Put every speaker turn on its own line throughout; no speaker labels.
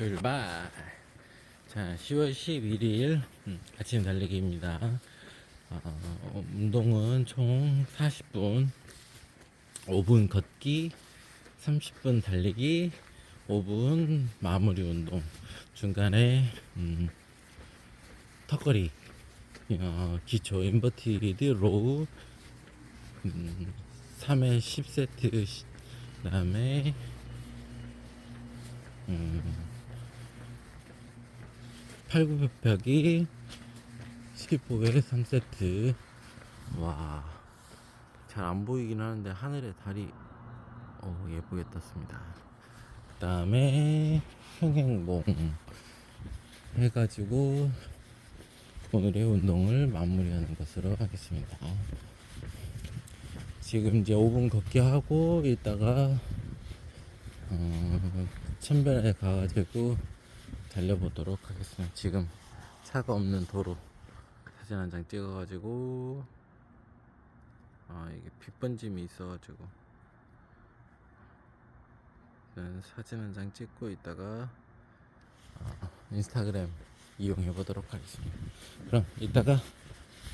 출발. 자, 10월 11일 음, 아침 달리기입니다. 어, 운동은 총 40분, 5분 걷기, 30분 달리기, 5분 마무리 운동. 중간에 음, 턱걸이, 어, 기초 인버티드 로우, 음, 3회 10세트, 그 다음에 음, 팔굽혀펴기 15회 3세트. 와 잘 안 보이긴 하는데 하늘에 달이 어, 예쁘게 떴습니다. 그 다음에 평행봉 해가지고 오늘의 운동을 마무리하는 것으로 하겠습니다. 지금 이제 5분 걷기 하고 이따가 어, 천변에 가가지고 달려보도록 하겠습니다. 지금 차가 없는 도로 사진 한 장 찍어가지고 아 이게 빗번짐이 있어가지고 사진 한 장 찍고 있다가 어, 인스타그램 이용해 보도록 하겠습니다. 그럼 이따가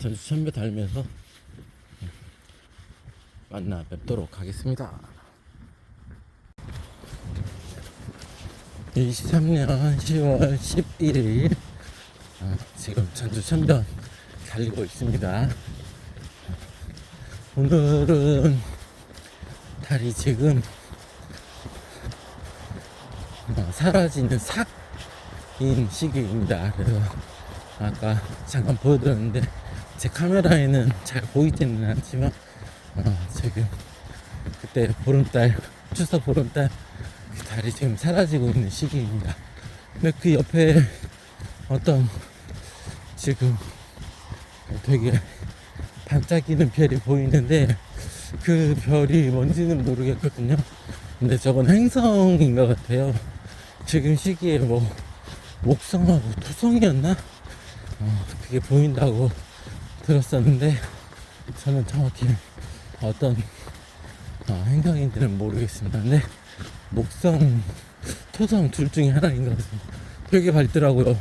전주 천배 달면서 만나 뵙도록 하겠습니다. 23년 10월 11일 어, 지금 전주 천변 달리고 있습니다. 오늘은 달이 지금 어, 사라지는 삭인 시기입니다. 그래서 아까 잠깐 보여드렸는데 제 카메라에는 잘 보이지는 않지만 어, 지금 그때 보름달 추석 보름달 그 달이 지금 사라지고 있는 시기입니다. 근데 그 옆에 어떤 지금 되게 반짝이는 별이 보이는데 그 별이 뭔지는 모르겠거든요. 근데 저건 행성인 것 같아요. 지금 시기에 뭐 목성하고 토성이었나? 어, 그게 보인다고 들었었는데 저는 정확히 어떤 어, 행성인지는 모르겠습니다. 근데 목성, 토성 둘 중에 하나인 것 같습니다. 되게 밝더라고요.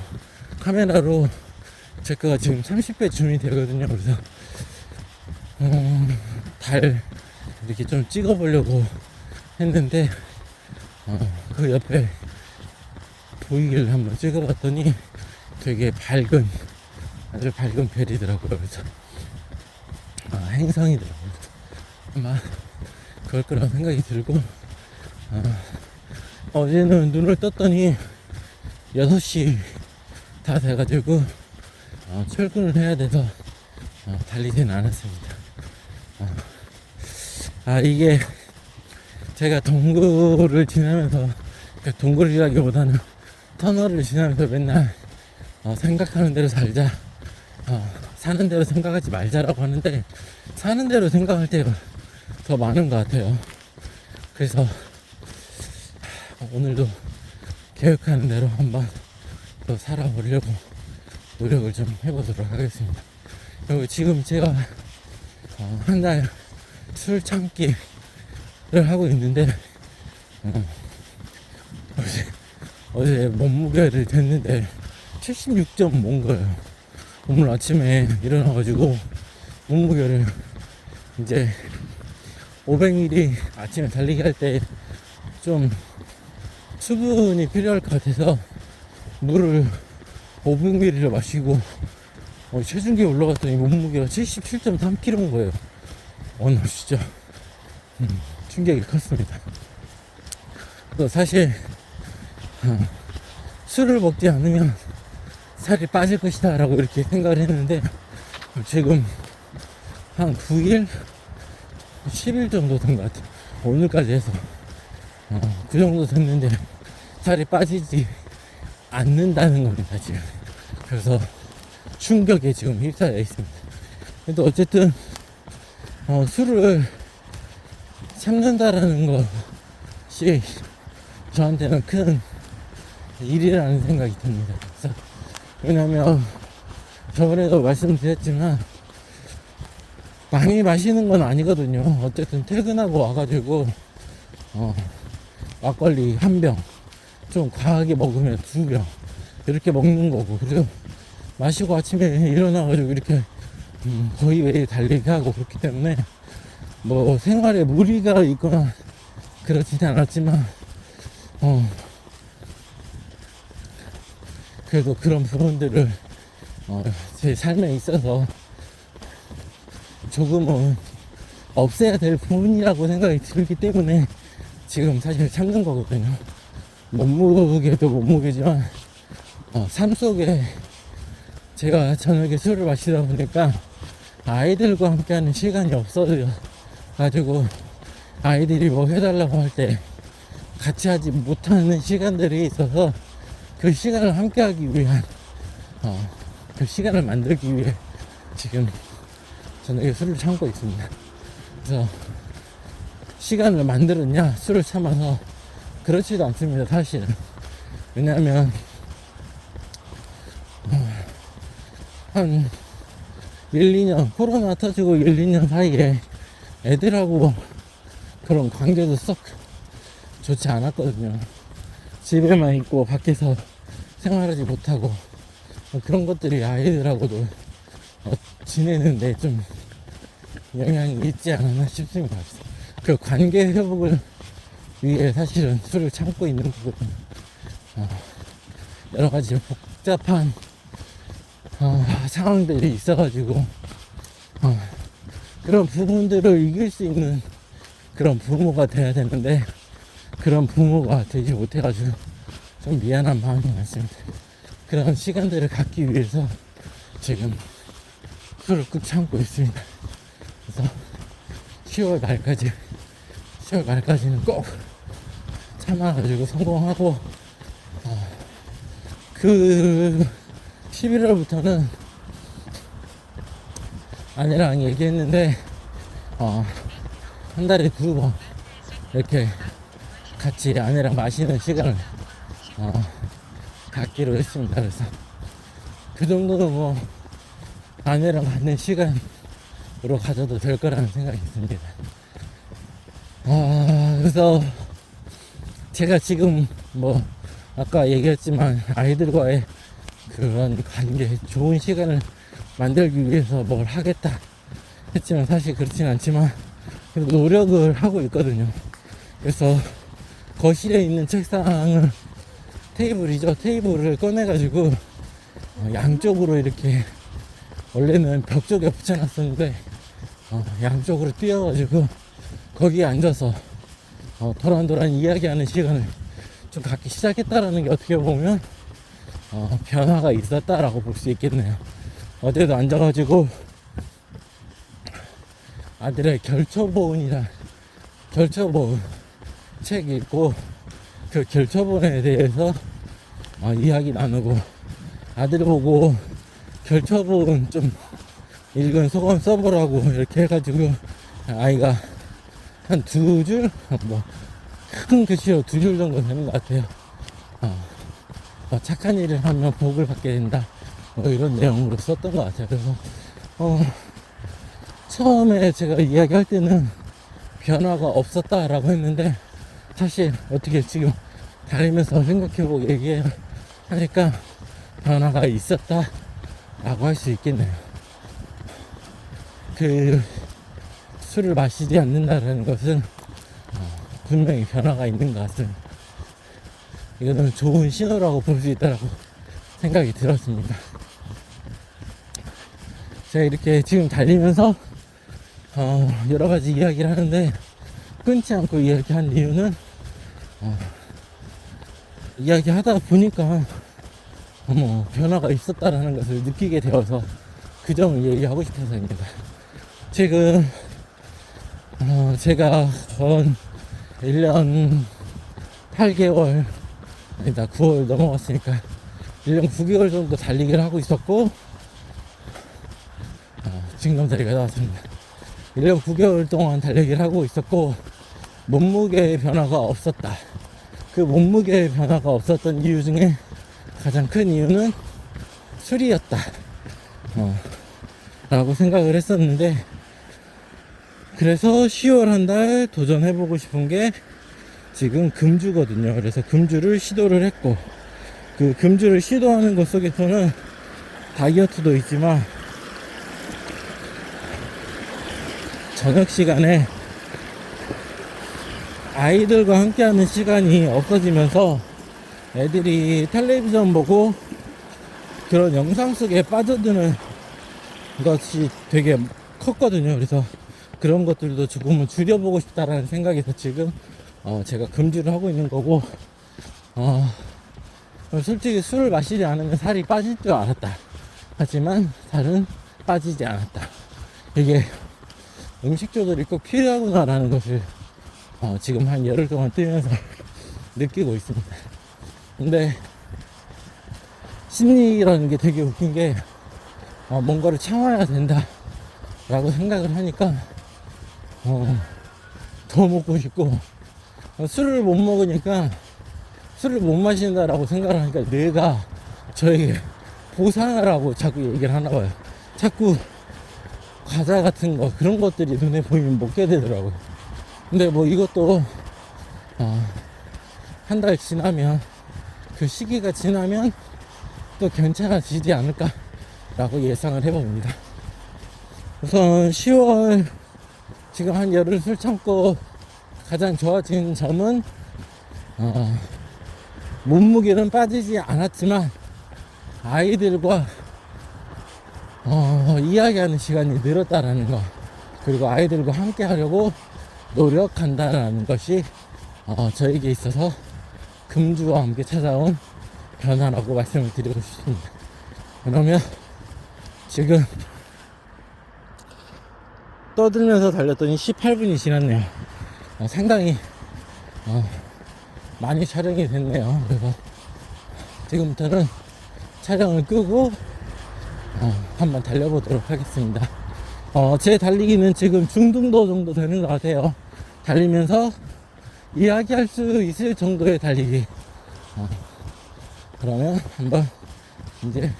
카메라로 제 거가 지금 30배 줌이 되거든요. 그래서 어, 달 이렇게 좀 찍어보려고 했는데 어, 그 옆에 보이길 한번 찍어봤더니 되게 밝은 아주 밝은 별이더라고요. 그래서 아, 행성이더라고요. 아마 그럴 거라고 생각이 들고 어, 어제는 눈을 떴더니 6시 다 돼가지고 어, 출근을 해야 돼서 어, 달리진 않았습니다. 어, 아 이게 제가 동굴을 지나면서 그 동굴이라기보다는 터널을 지나면서 맨날 어, 생각하는 대로 살자 어, 사는 대로 생각하지 말자라고 하는데 사는 대로 생각할 때가 더 많은 것 같아요. 그래서 오늘도 계획하는 대로 한번 또 살아보려고 노력을 좀 해보도록 하겠습니다. 그리고 지금 제가 어, 한달 술 참기를 하고 있는데 어, 어제 어제 몸무게를 쟀는데 76.5인 거예요. 오늘 아침에 일어나가지고 몸무게를 이제 500ml 아침에 달리기 할 때 좀 수분이 필요할 것 같아서 물을 500ml를 마시고 어, 체중계 올라갔더니 몸무게가 77.3kg인 거예요. 오늘 진짜 음, 충격이 컸습니다. 또 사실 어, 술을 먹지 않으면 살이 빠질 것이다 라고 이렇게 생각을 했는데 지금 한 9일 10일 정도 된 것 같아요. 오늘까지 해서. 어, 그 정도 됐는데 살이 빠지지 않는다는 겁니다, 지금. 그래서 충격에 지금 휩싸여 있습니다. 근데 어쨌든, 어, 술을 참는다라는 것이 저한테는 큰 일이라는 생각이 듭니다. 그래서, 왜냐면, 저번에도 말씀드렸지만, 많이 마시는 건 아니거든요. 어쨌든 퇴근하고 와가지고, 어, 막걸리 한 병, 좀 과하게 먹으면 두 병 이렇게 먹는 거고 그리고 마시고 아침에 일어나가지고 이렇게 음, 거의 매일 달리기 하고 그렇기 때문에 뭐 생활에 무리가 있거나 그렇지는 않았지만 어 그래도 그런 부분들을 어, 제 삶에 있어서 조금은 없애야 될 부분이라고 생각이 들기 때문에 지금 사실 참는 거거든요. 몸무게도 몸무게지만 어, 삶 속에 제가 저녁에 술을 마시다 보니까 아이들과 함께하는 시간이 없어져 가지고 아이들이 뭐 해달라고 할 때 같이 하지 못하는 시간들이 있어서 그 시간을 함께하기 위한 어, 그 시간을 만들기 위해 지금 저녁에 술을 참고 있습니다. 그래서 시간을 만들었냐 술을 참아서 그렇지도 않습니다 사실은 왜냐하면 어, 한 1, 2년 코로나 터지고 1, 2년 사이에 애들하고 그런 관계도 썩 좋지 않았거든요 집에만 있고 밖에서 생활하지 못하고 어, 그런 것들이 아이들하고도 어, 지내는데 좀 영향이 있지 않았나 싶습니다. 그 관계 회복을 위해 사실은 술을 참고 있는 거거든요. 어, 여러 가지 복잡한 어, 상황들이 있어가지고 어, 그런 부분들을 이길 수 있는 그런 부모가 돼야 되는데 그런 부모가 되지 못해가지고 좀 미안한 마음이 많습니다. 그런 시간들을 갖기 위해서 지금 술을 꾹 참고 있습니다. 그래서 10월 말까지 10월 말까지는 꼭 참아가지고 성공하고 어, 그 11월부터는 아내랑 얘기했는데 어, 한 달에 두 번 이렇게 같이 아내랑 마시는 시간을 어, 갖기로 했습니다. 그래서 그 정도는 뭐 아내랑 갖는 시간으로 가져도 될 거라는 생각이 듭니다. 아, 그래서 제가 지금 뭐 아까 얘기했지만 아이들과의 그런 관계, 좋은 시간을 만들기 위해서 뭘 하겠다 했지만 사실 그렇진 않지만 노력을 하고 있거든요. 그래서 거실에 있는 책상을 테이블이죠. 테이블을 꺼내 가지고 어, 양쪽으로 이렇게 원래는 벽 쪽에 붙여놨었는데 어, 양쪽으로 띄어가지고 거기에 앉아서 어, 도란도란 이야기하는 시간을 좀 갖기 시작했다라는 게 어떻게 보면 어, 변화가 있었다라고 볼 수 있겠네요. 어제도 앉아가지고 아들의 결처본이라 결처본 책 읽고 그 결처본에 대해서 어, 이야기 나누고 아들 보고 결처본 좀 읽은 소감 써보라고 이렇게 해가지고 아이가 한 두 줄, 뭐, 큰 글씨로 두 줄 정도 되는 것 같아요. 어, 어, 착한 일을 하면 복을 받게 된다. 뭐 이런 내용으로 썼던 것 같아요. 그래서, 어, 처음에 제가 이야기할 때는 변화가 없었다라고 했는데, 사실 어떻게 지금 다니면서 생각해보고 얘기하니까 변화가 있었다라고 할 수 있겠네요. 그, 술을 마시지 않는다라는 것은 어, 분명히 변화가 있는 것 같습니다. 이거는 좋은 신호라고 볼 수 있다라고 생각이 들었습니다. 제가 이렇게 지금 달리면서 어, 여러 가지 이야기를 하는데 끊지 않고 이야기한 이유는 어, 이야기하다 보니까 뭐 변화가 있었다라는 것을 느끼게 되어서 그 점을 얘기하고 싶어서입니다. 지금 어, 제가 전 1년 8개월, 아니다, 9월 넘어갔으니까 1년 9개월 정도 달리기를 하고 있었고, 어, 징검다리가 나왔습니다. 1년 9개월 동안 달리기를 하고 있었고, 몸무게의 변화가 없었다. 그 몸무게의 변화가 없었던 이유 중에 가장 큰 이유는 술이었다. 어, 라고 생각을 했었는데, 그래서 10월 한 달 도전해보고 싶은 게 지금 금주거든요. 그래서 금주를 시도를 했고 그 금주를 시도하는 것 속에서는 다이어트도 있지만 저녁 시간에 아이들과 함께하는 시간이 없어지면서 애들이 텔레비전 보고 그런 영상 속에 빠져드는 것이 되게 컸거든요. 그래서 그런 것들도 조금은 줄여보고 싶다라는 생각에서 지금 어 제가 금주를 하고 있는 거고 어 솔직히 술을 마시지 않으면 살이 빠질 줄 알았다. 하지만 살은 빠지지 않았다. 이게 음식 조절이 꼭 필요하구나라는 것을 어 지금 한 열흘 동안 뛰면서 느끼고 있습니다. 근데 심리라는 게 되게 웃긴 게 어, 뭔가를 참아야 된다 라고 생각을 하니까 어, 더 먹고 싶고 어, 술을 못 먹으니까 술을 못 마신다라고 생각을 하니까 내가 저에게 보상하라고 자꾸 얘기를 하나 봐요. 자꾸 과자 같은 거 그런 것들이 눈에 보이면 먹게 되더라고요. 근데 뭐 이것도 어, 한달 지나면 그 시기가 지나면 또 괜찮아지지 않을까라고 예상을 해봅니다. 우선 10월 지금 한 열흘 술 참고 가장 좋아진 점은 어, 몸무게는 빠지지 않았지만 아이들과 어, 이야기하는 시간이 늘었다라는 거 그리고 아이들과 함께 하려고 노력한다라는 것이 어, 저에게 있어서 금주와 함께 찾아온 변화라고 말씀을 드리고 싶습니다. 그러면 지금 떠들면서 달렸더니 18분이 지났네요. 어, 상당히 어, 많이 촬영이 됐네요. 그래서 지금부터는 촬영을 끄고 어, 한번 달려보도록 하겠습니다. 어, 제 달리기는 지금 중등도 정도 되는 것 같아요. 달리면서 이야기할 수 있을 정도의 달리기. 어, 그러면 한번 이제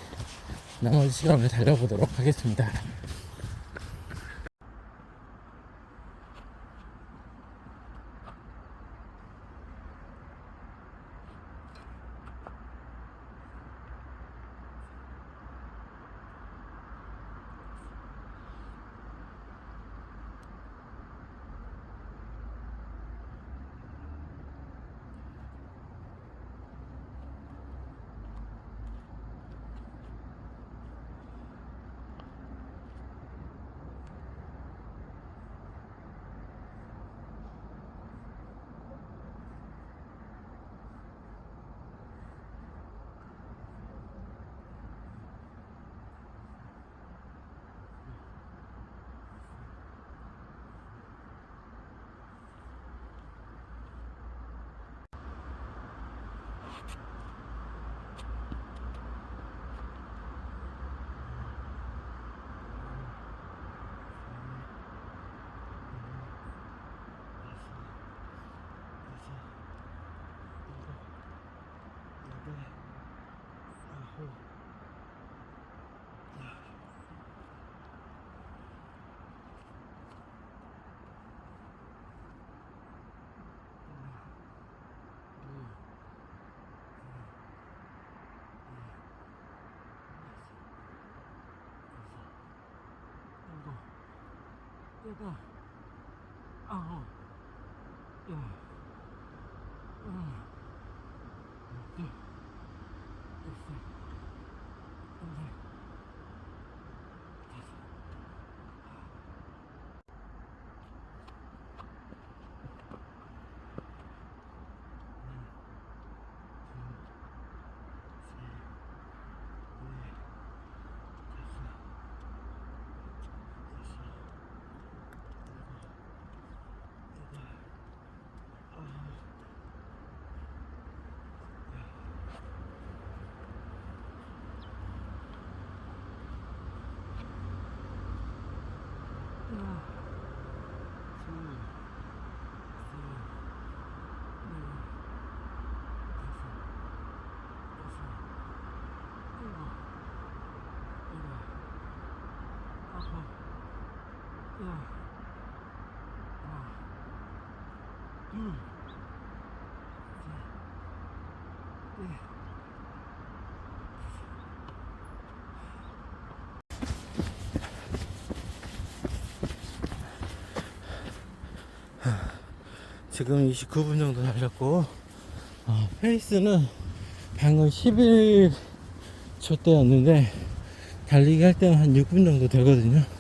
나머지 시간을 달려보도록 하겠습니다. 여덟, 아홉, 열, 하나, 둘, 셋, 넷, 다섯. 둘, 지금 29분 정도 달렸고 어, 페이스는 방금 11초 대였는데 달리기 할 때는 한 6분 정도 되거든요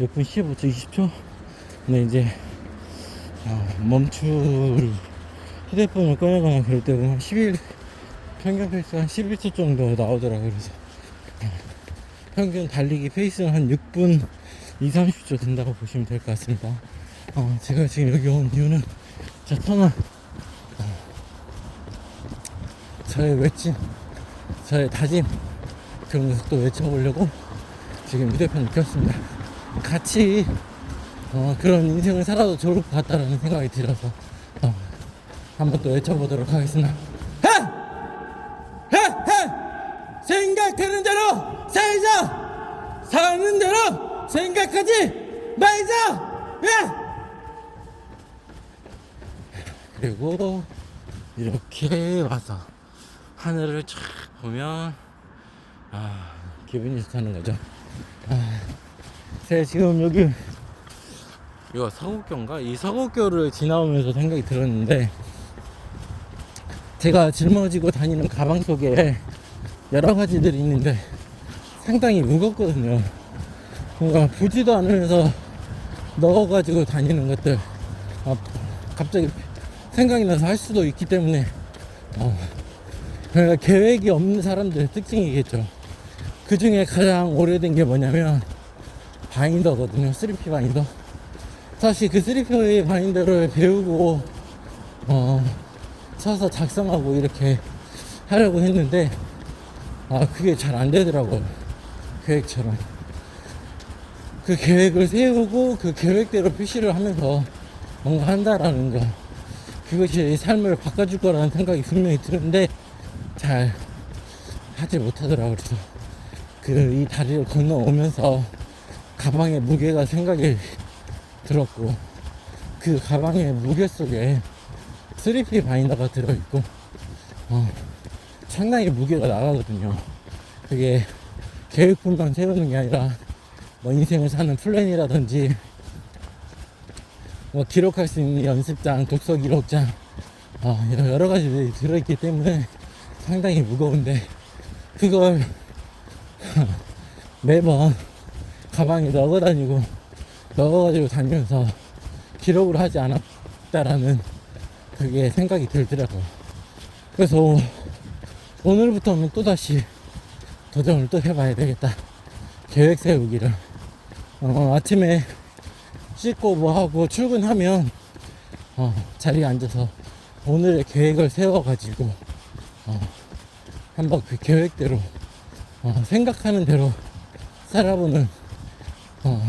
6분 15초 20초 근데 이제 어, 멈출 휴대폰을 꺼내거나 그럴 때 보면 11 평균 페이스 한 11초 정도 나오더라고요 그래서 어, 평균 달리기 페이스는 한 6분 2, 30초 된다고 보시면 될 것 같습니다 어, 제가 지금 여기 온 이유는 자, 터널. 어, 저의 외침, 저의 다짐, 그런 것도 외쳐보려고 지금 휴대폰을 켰습니다. 같이, 어, 그런 인생을 살아도 좋을 것 같다라는 생각이 들어서, 어, 한번 또 외쳐보도록 하겠습니다. 생각하는 대로 살자! 사는 대로 생각하지 말자! 야! 그리고 이렇게 와서 하늘을 쫙 보면 아 기분이 좋다는 거죠. 아, 제가 지금 여기 이거 서국교인가? 이 서국교를 지나오면서 생각이 들었는데 제가 짊어지고 다니는 가방 속에 여러 가지들이 있는데 상당히 무겁거든요. 뭔가 보지도 않으면서 넣어가지고 다니는 것들 아, 갑자기 생각이 나서 할 수도 있기 때문에 어, 그러니까 계획이 없는 사람들의 특징이겠죠. 그 중에 가장 오래된 게 뭐냐면 바인더거든요. 3P 바인더. 사실 그 3P 바인더를 배우고 어, 쳐서 작성하고 이렇게 하려고 했는데 아 그게 잘 안 되더라고요. 계획처럼. 그 계획을 세우고 그 계획대로 표시를 하면서 뭔가 한다라는 거. 그것이 삶을 바꿔줄 거라는 생각이 분명히 드는데 잘 하지 못하더라고요. 그래서 그 이 다리를 건너오면서 가방의 무게가 생각이 들었고 그 가방의 무게 속에 3P 바이너가 들어있고 어, 상당히 무게가 나가거든요. 그게 계획뿐만 세우는 게 아니라 뭐 인생을 사는 플랜이라든지 뭐 기록할 수 있는 연습장, 독서 기록장, 어, 여러 가지들이 들어있기 때문에 상당히 무거운데 그걸 매번 가방에 넣어 다니고 넣어가지고 다니면서 기록을 하지 않았다라는 그게 생각이 들더라고요. 그래서 오늘부터는 또다시 도전을 또 해봐야 되겠다. 계획 세우기를. 어, 아침에 씻고 뭐 하고 출근하면 어, 자리에 앉아서 오늘의 계획을 세워가지고 어, 한번 그 계획대로 어, 생각하는 대로 살아보는 어,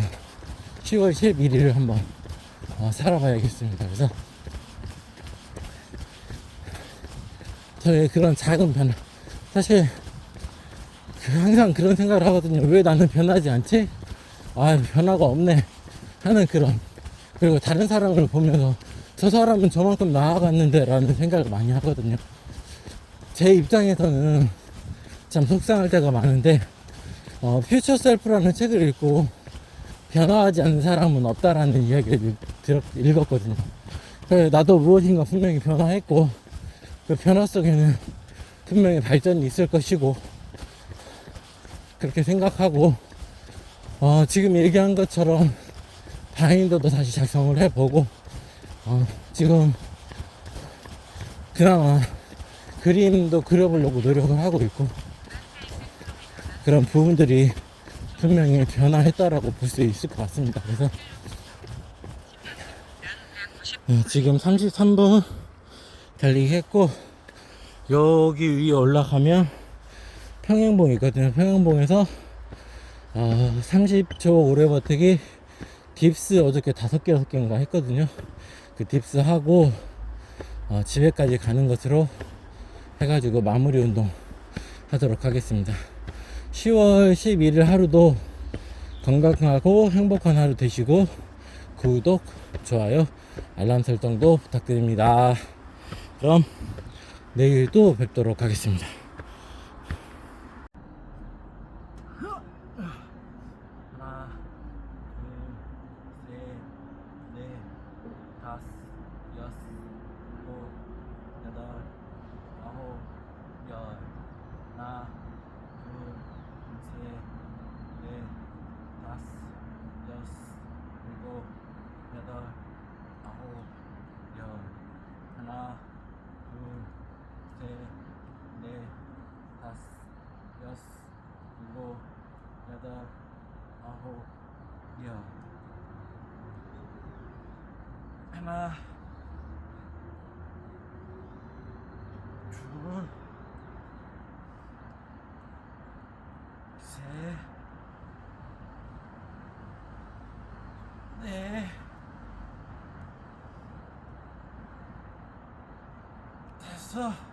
10월 11일을 한번 어, 살아봐야겠습니다. 그래서 저의 그런 작은 변화 사실 그 항상 그런 생각을 하거든요. 왜 나는 변하지 않지? 아 변화가 없네. 하는 그런 그리고 다른 사람을 보면서 저 사람은 저만큼 나아갔는데 라는 생각을 많이 하거든요 제 입장에서는 참 속상할 때가 많은데 어, 퓨처 셀프라는 책을 읽고 변화하지 않는 사람은 없다라는 이야기를 들었, 읽었거든요. 그래서 나도 무엇인가 분명히 변화했고 그 변화 속에는 분명히 발전이 있을 것이고 그렇게 생각하고 어, 지금 얘기한 것처럼 바인더도 다시 작성을 해보고 어, 지금 그나마 그림도 그려보려고 노력을 하고 있고 그런 부분들이 분명히 변화했다라고 볼 수 있을 것 같습니다. 그래서 네, 지금 33분 달리기 했고 여기 위에 올라가면 평행봉이 있거든요. 평행봉에서 어, 30초 오래 버티기 딥스 어저께 다섯 개, 여섯 개인가 했거든요. 그 딥스 하고, 어, 집에까지 가는 것으로 해가지고 마무리 운동 하도록 하겠습니다. 10월 11일 하루도 건강하고 행복한 하루 되시고, 구독, 좋아요, 알람 설정도 부탁드립니다. 그럼 내일 또 뵙도록 하겠습니다. 하나, 둘, 셋, 넷, 다섯, 여섯, 일곱, 여덟, 아홉, 열. 하나, 둘, 셋, 넷, 다섯, 여섯, 일곱, 여덟, 아홉, 열. 하나, 둘, 셋, 넷, 다섯, 여섯, 일곱, 여덟, 아홉, 열. 하나, 둘, 셋, 넷, 다섯,